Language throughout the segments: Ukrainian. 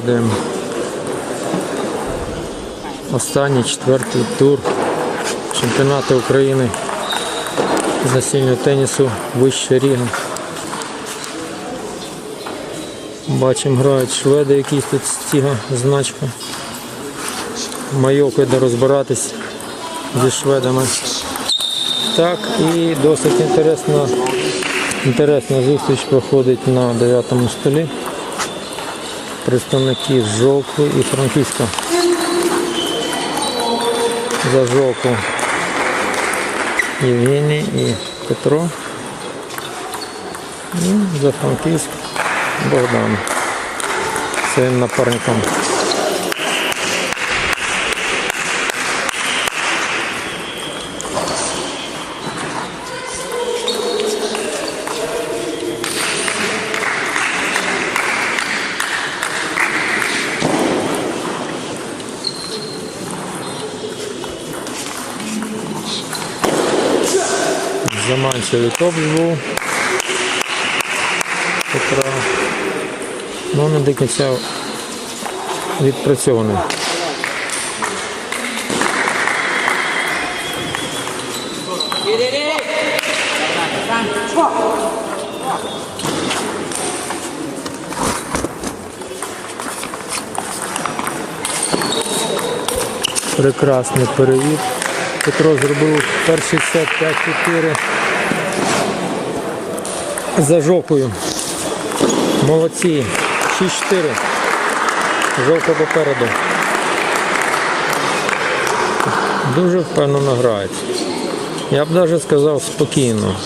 нагадуємо. Останній четвертий тур чемпіонату України з насильного тенісу вище Ріга. Бачимо, грають шведи, якісь тут стіга, значка. Майок іде розбиратись зі шведами. Так, і досить інтересна, інтересна зустріч проходить на 9 столі. Представники Жовку і Франківська. За Жовку Євгеній і Петро. І за Франківськ Богдан своїм напарником. Заманчивий топ був. Петра. Ну, не до кінця відпрацьований. Прекрасний перевід. Петро зробив перший сет 5-4 за жопою. Молодці. 6-4. Жовка попереду. Дуже впевнено грають. Я б навіть сказав спокійно.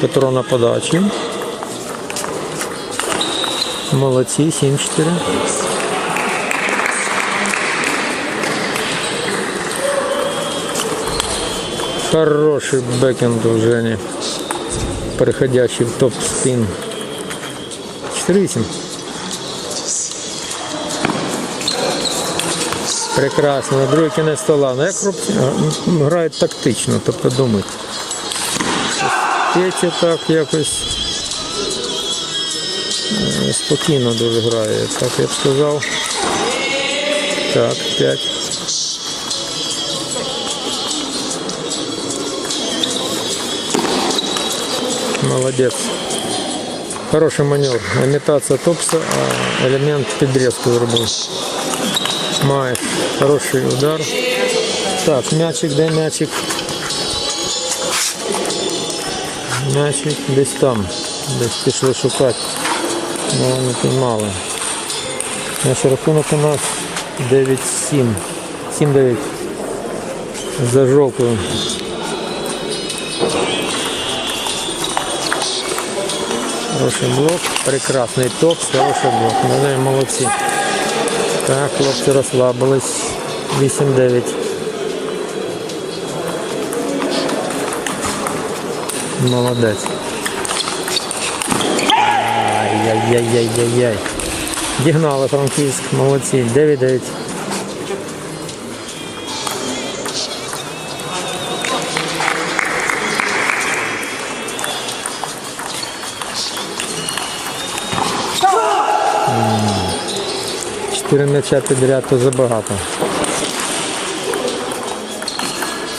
Петро на подачі. Молодці, 7-4. Хороший бекенд у Жені. Переходящий в топ-спин. 4-8. Прекрасно. На другий кінець стола. Ну, як грають тактично, тобто думають. Петя так якось е, спокійно дуже грає. Так я б сказав. Так, 5. Молодец. Хороший маневр. Имитация топса, а элемент підрізку зробив. Має хороший удар. Так, м'ячик, де м'ячик? М'ячик десь там. Десь пішли шукати. Ну, не піймали. Наш рахунок у нас 9-7. 7-9. За жовтою. Хороший блок, прекрасний топ, хороший блок. Вони молодці. Так, хлопці розслабились. 8-9. Молодець. Ай-яй-яй-яй-яй-яй. Дігнали Франківськ, молодці. 9-9. Чотири м'яча підряд то забагато.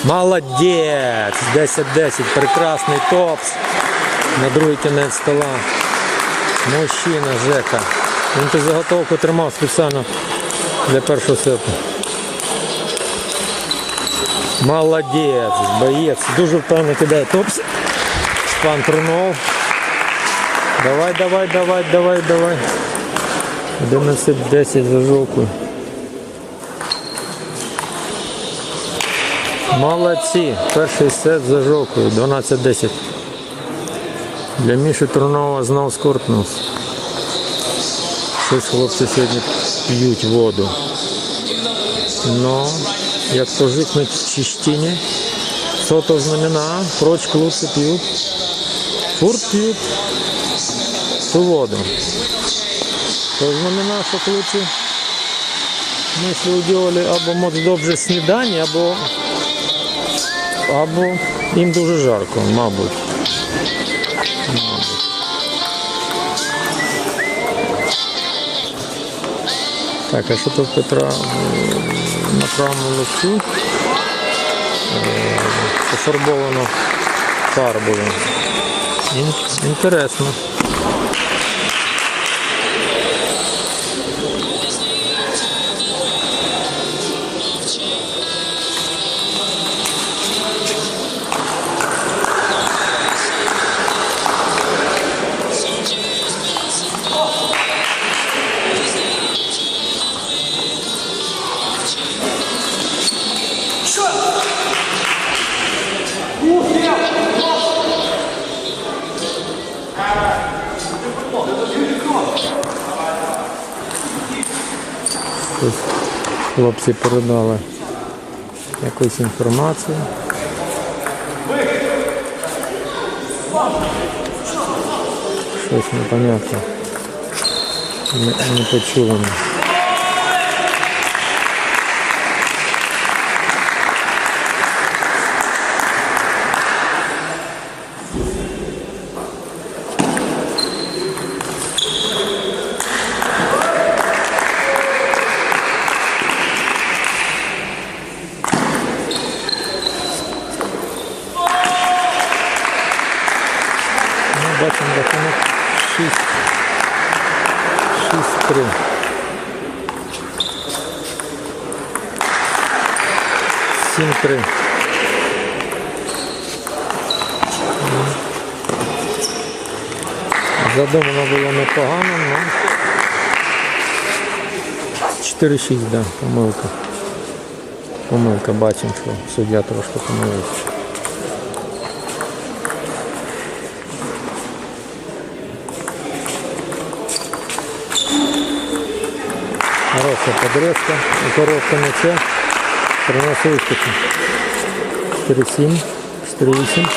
Молодець! 10-10, прекрасний топс. На другий кінець стола. Мужчина Жека. Він ту заготовку тримав спеціально для першого сету. Молодець, боєць. Дуже впевнено кидає топс. Пан Трунов. Давай, давай, давай, давай, давай. 11-10 за жовтою. Молодці. Перший сет за жовтою. 12-10. Для Міші Трунова знов скорпнув. Щось хлопці сьогодні п'ють воду. Ну, як то жикнуть в чищині. Сото знамена, прочь хлопці п'ють. Фурт п'ють ту воду. To znamená, що хлопці мислі уділили або моc добре сніданні, або, або їм дуже жарко, мабуть. Мабуть. Так, а що тут Петра на правому лиці? Е, Пофарбовано фарбою. Інтересно. Тут хлопці передали якусь інформацію. Щось непонятне. Не, не почулене. Ну, бачимо рахунок 6. 6-3. Сім три. Задумано було непогано, але 4-6, да, помилка. Помилка, бачимо, що суддя трошки помилився. Хороша подрезка і коротка м'яча. Приносить успіхи. 4-7, 4-8.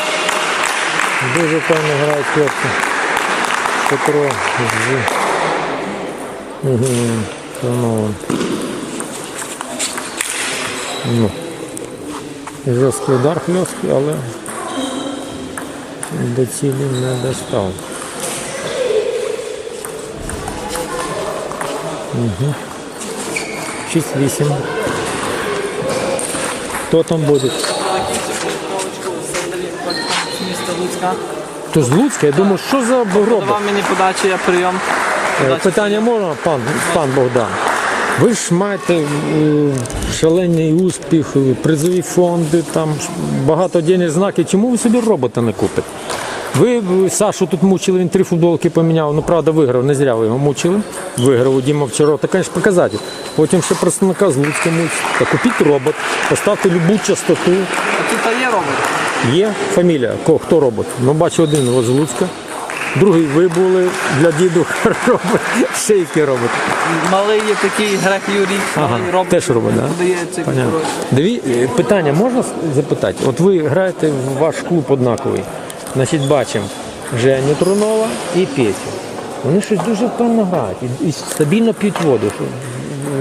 Дуже певно грають хлопці. Петро з Євгенієм Ну. Жорсткий удар хльосткий, але до цілі не достав. 6-8. Хто там буде? Місто Луцька. То з Луцька, я думаю, що за робот? Давав мені подачу, я прийом. Е, Питання можна, пан, пан Богдан? Ви ж маєте е, шалений успіх, е, призові фонди, там ж багато денег знаків. Чому ви собі робота не купите? Ви е, Сашу тут мучили, він три футболки поміняв, ну правда виграв, не зря ви його мучили. Виграв у Діма вчора, це, звісно, показатель. Потім ще представника з Луцька мучить. Та купіть робот, поставте любу частоту. А тут є робот. Є фамілія, Ко- хто робот? Ну, бачу один з Луцька. Другий ви були для діду робот, ще який робот. Малий є такий грек Юрій, Ага, малий робот. теж робот, да? Подає ці Понятно. е, питання можна запитати? От ви граєте в ваш клуб однаковий. Значить, бачимо Женю Трунова і Петю. Вони щось дуже певно грають і, і стабільно п'ють воду.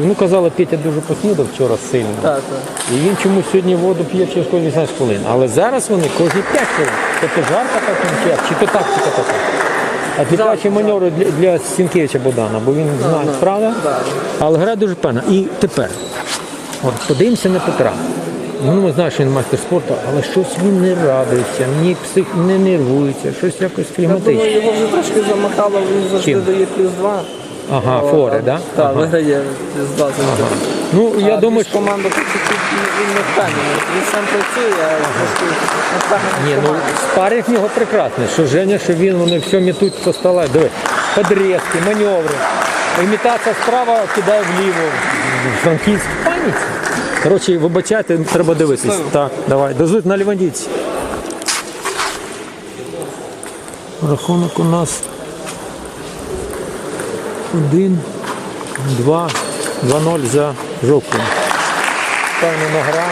Ну, казали, Петя дуже поснідав вчора сильно. Так, так. І він чомусь сьогодні воду п'є через кожні 18 хвилин. Але зараз вони кожні 5 хвилин. Тобто жарка так чи як, чи то тактика така. А дитячі маневри для, для Сінкевича Богдана, бо він знає, правда? Але гра дуже певна. І тепер, от подивимося на Петра. Ну, ми знаємо, що він майстер спорту, але щось він не радується, ні псих не нервується, щось якось Думаю, його вже трошки замахало, він завжди Чим? дає плюс два. Ага, фори, да? Так, Ага. виграє плюс два завжди. Ну, я А думаю, що команда чуть-чуть не впевнений. Він сам працює, а трошки не впевнений Ні, ну спаринг в нього прекрасний, що Женя, що він, вони все мітуть по стола. Диви, подрізки, маневри. Імітація справа кидає вліво. Франківськ паніці. Коротше, вибачайте, треба дивитись. Так, давай. Дозвуть на Лівандійці. Рахунок у нас 1, 2, 2-0 за жовтим. Певна гра.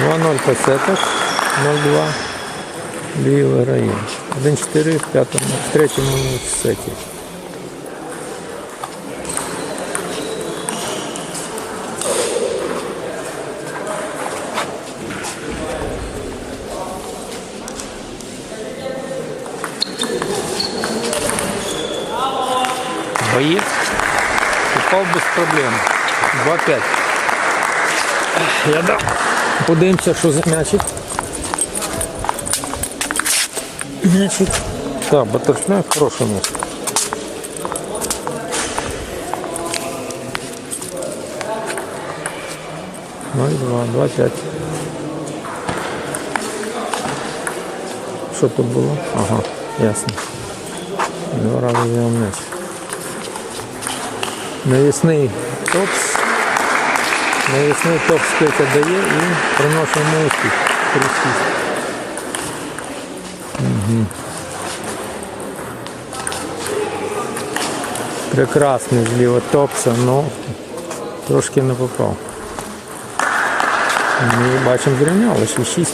Два 0 по 0-2. Львів виграє. 1-4 в п'ятому, в третьому сеті. Боєць упав без проблем. 2-5. Я дам. Подивимося, що за м'ячик. М'ячик. Так, батерфляй хороший м'яч. Ноль, два, два, п'ять. Що тут було? Ага, ясно. Два рази взяв м'яч. Навісний топс. Навісний топс Петя дає і приносить йому успіх. 3-6. Мгм. Прекрасний зліва топса, але трошки не попав. Ми бачимо зрівняли, ще 6.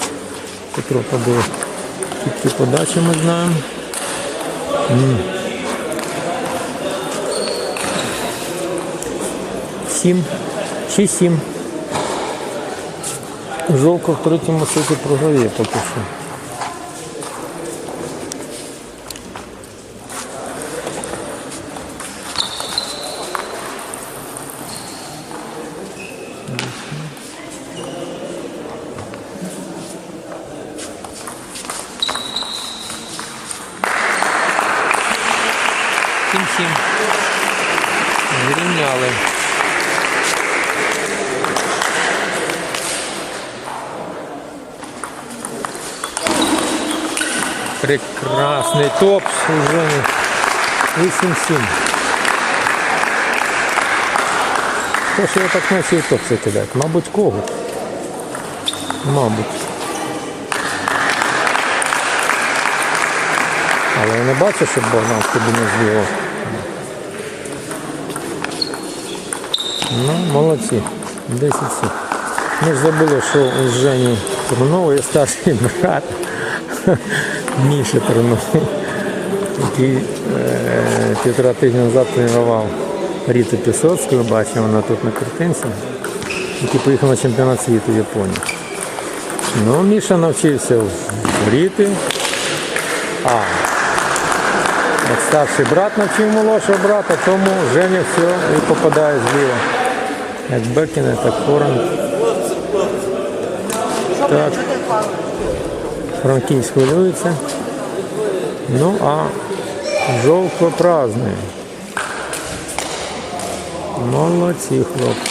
Петро подив. Тільки подачі ми знаємо. Сім. Шість сім. Жовка в третьому сеті програє поки що. Зрівняли. Прекрасний топс уже 8-7. Хто ж я так навчив топси кидати? Мабуть, кого? Мабуть. Але я не бачу, щоб Богдан тобі не зліво. Ну, молодці. 10 сім. Ми ж забули, що у Жені Трунову є старший брат. Міша Трунов, який е, півтора тижня назад тренував Ріту Пісоцьку, бачимо вона тут на картинці, який поїхав на чемпіонат світу в Японії. Ну, Міша навчився Ріти. А от старший брат навчив молодшого брата, тому Женя все і попадає зліва. Як Бекіне, так Хорн. Так. Франківськ хвилюється. Ну, а жовтко празднує. Молодці, хлопці.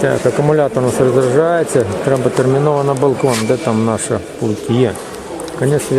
Так, акумулятор у нас розряджається. Треба терміново на балкон. Де там наша пульт є? Зв'язку.